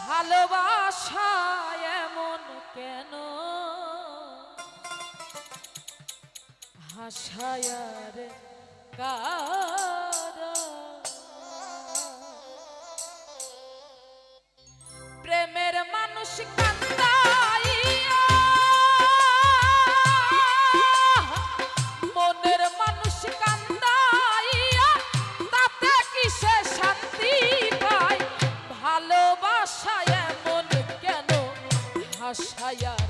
ভালোবাসা এমন কেন? ভাষায়ার কার? প্রেমের মানুষ Shaya.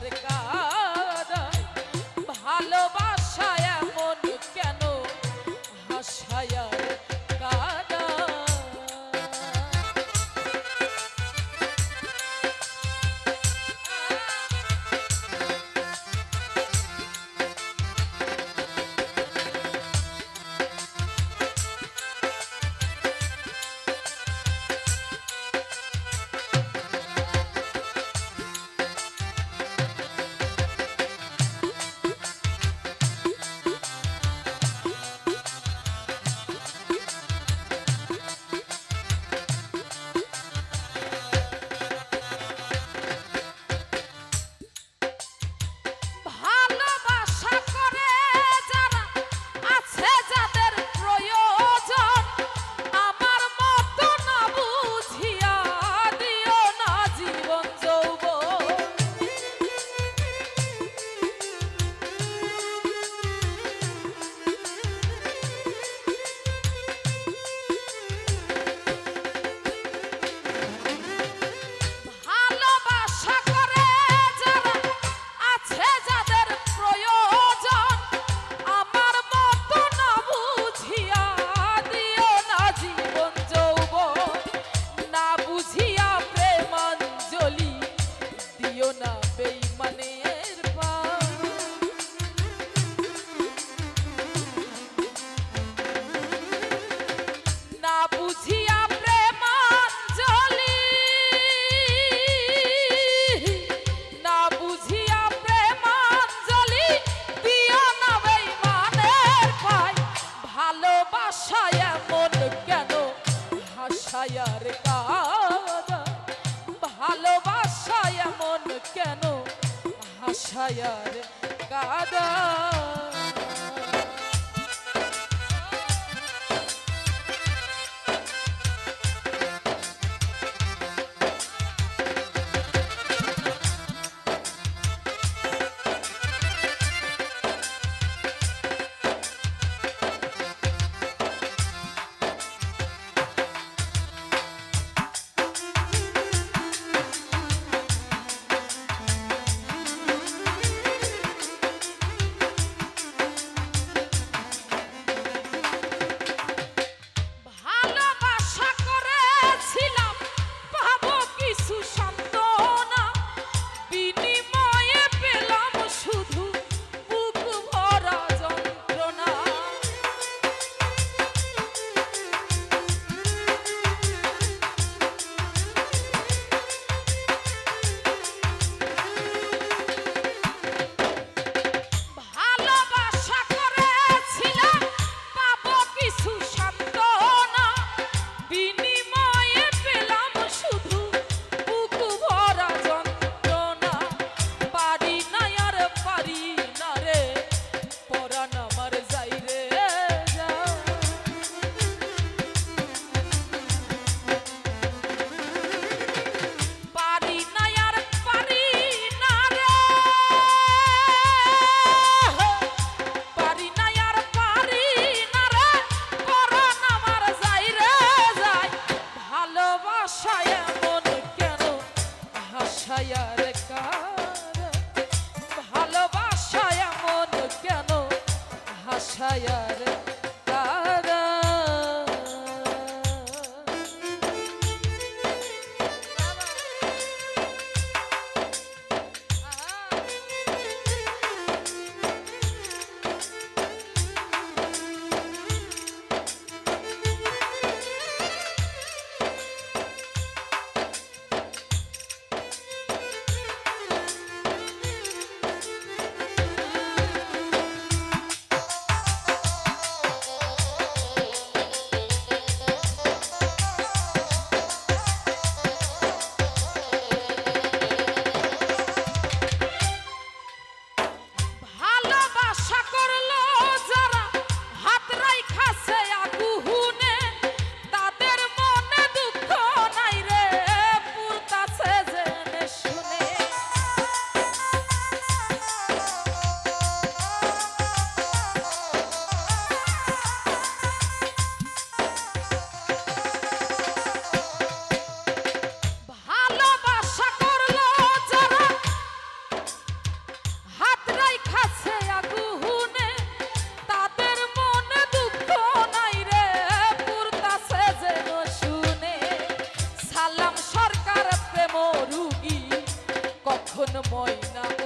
ভাষায় মন কেন? ভাষায়ার কাদা ভালোবাসায় মন কেন? ভাষায়ার কাদা ছায়া no more, you know.